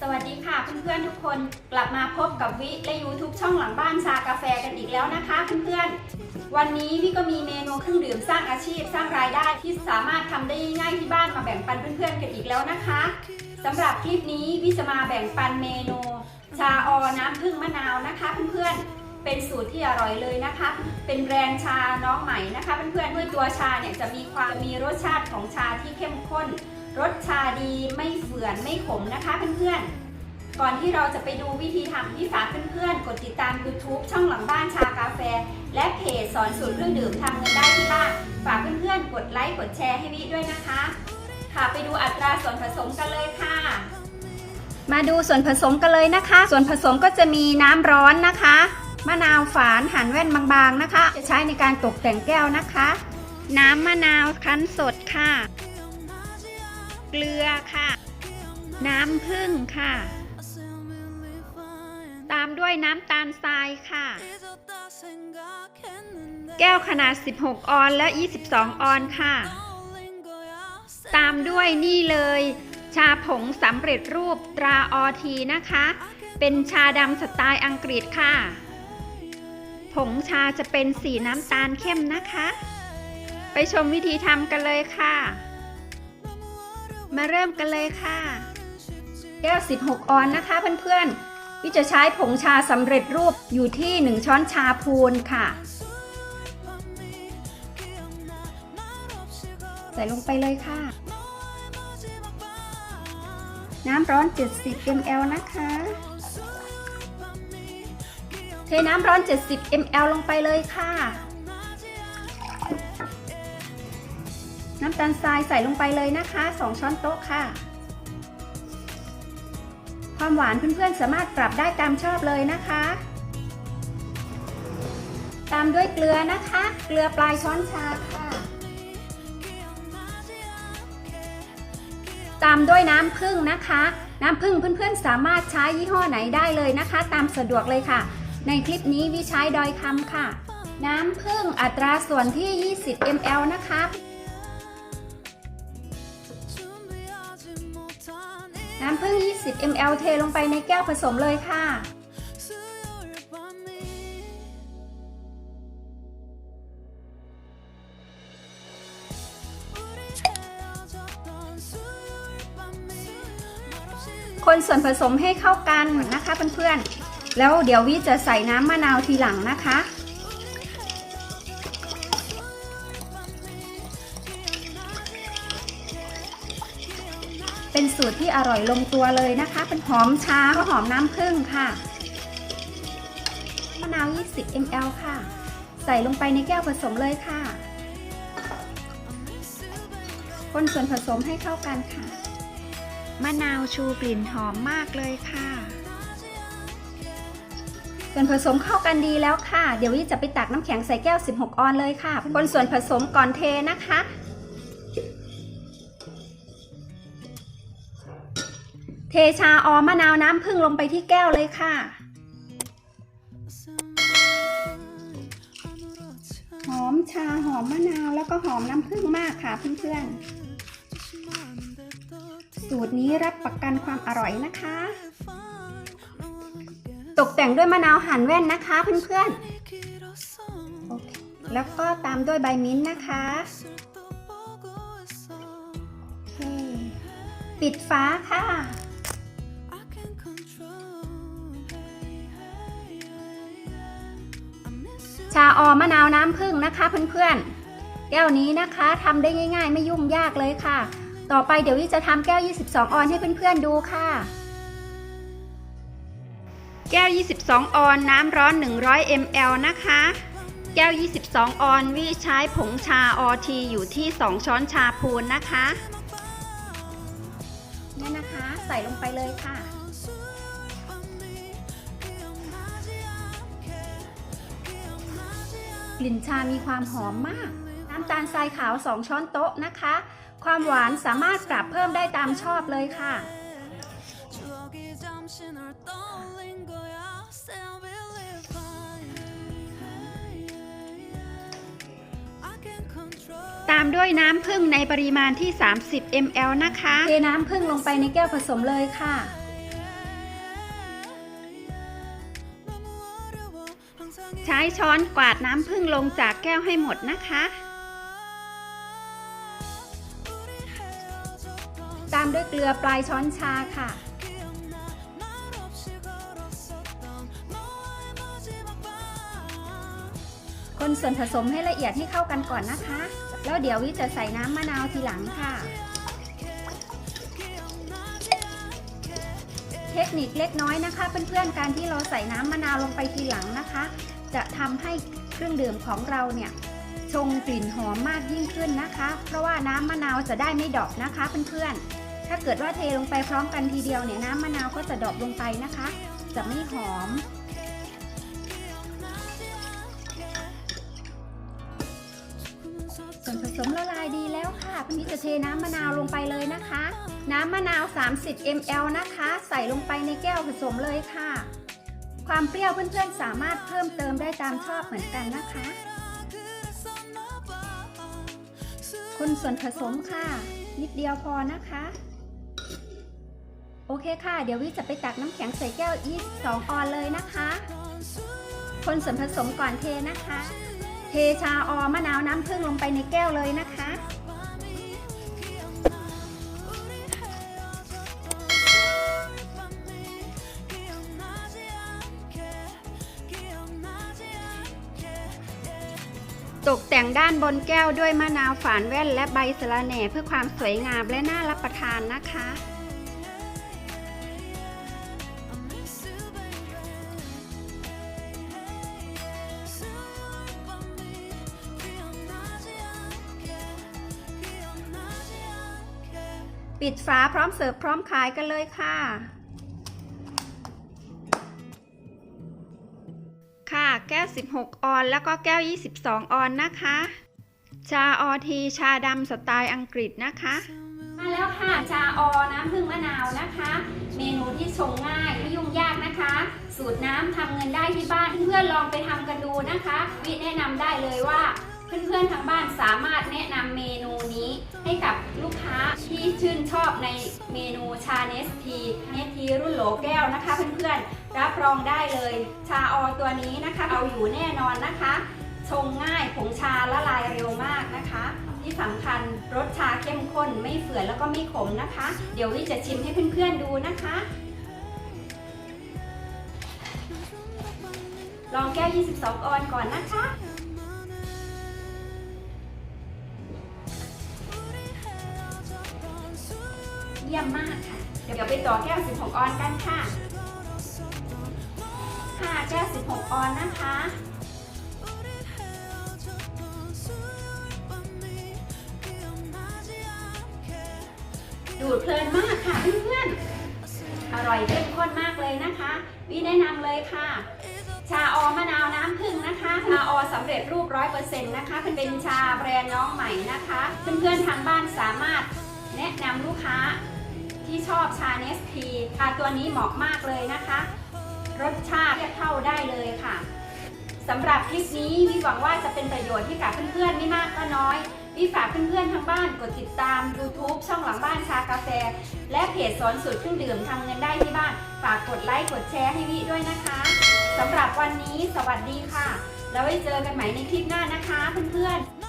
สวัสดีค่ะเพื่อนๆทุกคนกลับมาพบกับวิและ YouTube ช่องหลังบ้านชากาแฟกันอีกแล้วนะคะเพื่อนๆวันนี้วิก็มีเมนูเครื่องดื่มสร้างอาชีพ สร้างรายได้ที่สามารถทำได้ง่ายที่บ้านมาแบ่งปันเพื่อนๆกันอีกแล้วนะคะสำหรับคลิปนี้วิจะมาแบ่งปันเมนู ชาออน้ำผึ้งมะนาวนะคะเพื่อนๆเป็นสูตรที่อร่อยเลยนะคะ เป็นแบรนด์ชาน้องใหม่นะคะเพื่อนๆด้วยตัวชาเนี่ยจะมีความมีรสชาติของชาที่เข้มข้น รสชาดีไม่เฝื่อนไม่ขมนะคะเพื่อนๆ ก่อนที่เราจะไปดูวิธีทำที่ฝากเพื่อนๆ กดติดตาม YouTube ช่องหลังบ้านชากาแฟ และเพจสอนสูตรเครื่องดื่มทำเงินได้ที่บ้านฝากเพื่อนๆ กดไลค์กดแชร์ให้วิด้วยนะคะ ค่ะไปดูอัตราส่วนผสมกันเลยค่ะ มาดูส่วนผสมกันเลยนะคะ ส่วนผสมก็จะมีน้ำร้อนนะคะมะนาวฝานหั่นแว่นบางๆนะคะ จะใช้ในการตกแต่งแก้วนะคะ น้ำมะนาวคั้นสดค่ะ เกลือค่ะ น้ำผึ้งค่ะ ตามด้วยน้ำตาลทรายค่ะ แก้วขนาด 16 ออนและ 22 ออนค่ะ ตามด้วยนี่เลย ชาผงสำเร็จรูปตราออทีนะคะ เป็นชาดำสไตล์อังกฤษค่ะ ผงชาจะเป็นสีน้ำตาลเข้มนะคะ ไปชมวิธีทำกันเลยค่ะ มาเริ่มกันเลยค่ะ แก้ว 16 ออนนะคะเพื่อนๆวิจะใช้ผงชาสำเร็จรูปอยู่ที่ 1 ช้อนชาพูนค่ะ ใส่ลงไปเลยค่ะ น้ำร้อน 70 ml นะคะ เทน้ำร้อน 70 ml ลงไปเลยค่ะ น้ำตาลทรายใส่ลงไปเลยนะคะ 2 ช้อนโต๊ะค่ะ ความหวานเพื่อนๆสามารถปรับได้ตามชอบเลยนะคะ ตามด้วยเกลือนะคะ เกลือปลายช้อนชาค่ะ ตามด้วยน้ำผึ้งนะคะ น้ำผึ้งเพื่อนๆสามารถใช้ยี่ห้อไหนได้เลยนะคะ ตามสะดวกเลยค่ะ ในคลิปนี้วิใช้ดอยคำค่ะ น้ำผึ้งอัตราส่วนที่ 20 ml นะคะ น้ำผึ้ง 20 ml เทลงไปในแก้วผสมเลยค่ะ คนส่วนผสมให้เข้ากันนะคะเพื่อนๆ แล้วเดี๋ยววิจะใส่น้ำมะนาวทีหลังนะคะ เป็นสูตรที่อร่อยลงตัวเลยนะคะ เป็นหอมช้าก็หอมน้ำผึ้งค่ะมะนาว 20 ml ค่ะ ใส่ลงไปในแก้วผสมเลยค่ะ คนส่วนผสมให้เข้ากันค่ะ มะนาวชูกลิ่นหอมมากเลยค่ะ ส่วนผสมเข้ากันดีแล้วค่ะ เดี๋ยววิจะไปตักน้ำแข็งใส่แก้ว 16 ออนเลยค่ะ คนส่วนผสมก่อนเทนะคะ เทชาออมมะนาวน้ำผึ้งลงไปที่แก้วเลยค่ะ หอมชาหอมมะนาวแล้วก็หอมน้ำผึ้งมากค่ะเพื่อนๆ สูตรนี้รับประกันความอร่อยนะคะ ตกแต่งด้วยมะนาวหั่นแว่นนะคะเพื่อนๆ แล้วก็ตามด้วยใบมิ้นท์นะคะปิดฟ้าค่ะ ชาออมมะนาวน้ำผึ้งนะคะเพื่อนๆ แก้วนี้นะคะทำได้ง่าย ๆ ไม่ยุ่งยากเลยค่ะ ต่อไปเดี๋ยววิจะทำแก้ว 22 ออนให้เพื่อนๆดูค่ะ แก้ว 22 ออนน้ำร้อน 100 ml นะคะ แก้ว 22 ออนวิใช้ผงชาออทีอยู่ที่ 2 ช้อนชาพูนนะคะนี่นะคะใส่ลงไปเลยค่ะ กลิ่นชามีความหอมมาก น้ำตาลทรายขาว 2 ช้อนโต๊ะนะคะ ความหวานสามารถปรับเพิ่มได้ตามชอบเลยค่ะ ตาามด้วยน้ำผึ้งในปริมาณที่ 30 ml นะคะ เทน้ำผึ้งลงไปในแก้วผสมเลยค่ะ ช้ช้อนกวาดน้ำผึ้งลงจากแก้วให้หมดนะคะ ตามด้วยเกลือปลายช้อนชาค่ะ คนส่วนผสมให้ละเอียดให้เข้ากันก่อนนะคะ แล้วเดี๋ยววิจะใส่น้ำมะนาวทีหลังค่ะเทคนิคเล็กน้อยนะคะ เพื่อนๆ การที่เราใส่น้ำมะนาวลงไปทีหลังนะคะ จะทำให้เครื่องดื่มของเราเนี่ยชงกลิ่นหอมมากยิ่งขึ้นนะคะ เพราะว่าน้ำมะนาวจะได้ไม่ดอปนะคะเพื่อนๆ ถ้าเกิดว่าเทลงไปพร้อมกันทีเดียวเนี่ยน้ำมะนาวก็จะดอปลงไปนะคะ จะไม่หอม ส่วนผสมละลายดีแล้วค่ะพี่นิดจะเทน้ำมะนาวลงไปเลยนะคะ น้ำมะนาว 30 ml นะคะ ใส่ลงไปในแก้วผสมเลยค่ะ ความเปรี้ยวเพื่อนๆสามารถเพิ่มเติมได้ตามชอบเหมือนกันนะคะ คนส่วนผสมค่ะ นิดเดียวพอนะคะ โอเคค่ะ เดี๋ยววิจะไปตักน้ำแข็งใส่แก้ว22ออนเลยนะคะ คนส่วนผสมก่อนเทนะคะ เทชาออมะนาวน้ำผึ้งลงไปในแก้วเลยนะคะ ตกแต่งด้านบนแก้วด้วยมะนาวฝานแว่นและใบสะระแหน่เพื่อความสวยงามและน่ารับประทานนะคะ ปิดฝาพร้อมเสิร์ฟพร้อมขายกันเลยค่ะ ค่ะ แก้ว 16 ออน แล้วก็แก้ว 22 ออนนะคะ ชาออที ชาดำสไตล์อังกฤษนะคะ มาแล้วค่ะ ชาออน้ำผึ้งมะนาวนะคะ เมนูที่ชงง่ายไม่ยุ่งยากนะคะ สูตรน้ำทำเงินได้ที่บ้านเพื่อนๆลองไปทำกันดูนะคะ วิแนะนำได้เลยว่า เพื่อนๆทางบ้านสามารถแนะนำเมนูนี้ให้กับลูกค้าที่ชื่นชอบในเมนูชาเนสทีเนสทีรุ่นโหลแก้วนะคะ เพื่อนๆรับรองได้เลย ชาออตัวนี้นะคะเอาอยู่แน่นอนนะคะ ชงง่ายผงชาละลายเร็วมากนะคะ ที่สำคัญรสชาเข้มข้นไม่เฝื่อนแล้วก็ไม่ขมนะคะ เดี๋ยววิจะชิมให้เพื่อนๆดูนะคะลองแก้ว 22 ออนก่อนนะคะ ยมมากค่ะ เดี๋ยวไปต่อแก้ว 16 ออนกันค่ะ ค่ะแก้ว 16 ออนนะคะดูดเพลินมากค่ะเพื่อนๆ อร่อยเข้มข้นมากเลยนะคะ วิแนะนำเลยค่ะ ชาออมะนาวน้ำผึ้งนะคะ ชาออสำเร็จรูปร้อยเปอร์เซ็นต์นะคะเป็นชาแบรนด์น้องใหม่นะคะ เพื่อนๆทางบ้านสามารถแนะนำลูกค้า ที่ชอบชาเนสทีชาตัวนี้เหมาะมากเลยนะคะ รสชาติเทียบเท่าได้เลยค่ะสำหรับคลิปนี้วิหวังว่าจะเป็นประโยชน์ให้กับเพื่อนๆไม่มากก็น้อยวิฝากเพื่อนๆทางบ้านกดติดตาม YouTube ช่องหลังบ้านชากาแฟ และเพจสอนสูตรเครื่องดื่มทำเงินได้ที่บ้าน ฝากกดไลค์กดแชร์ให้วิด้วยนะคะสำหรับวันนี้สวัสดีค่ะ แล้วไว้เจอกันใหม่ในคลิปหน้านะคะเพื่อนๆ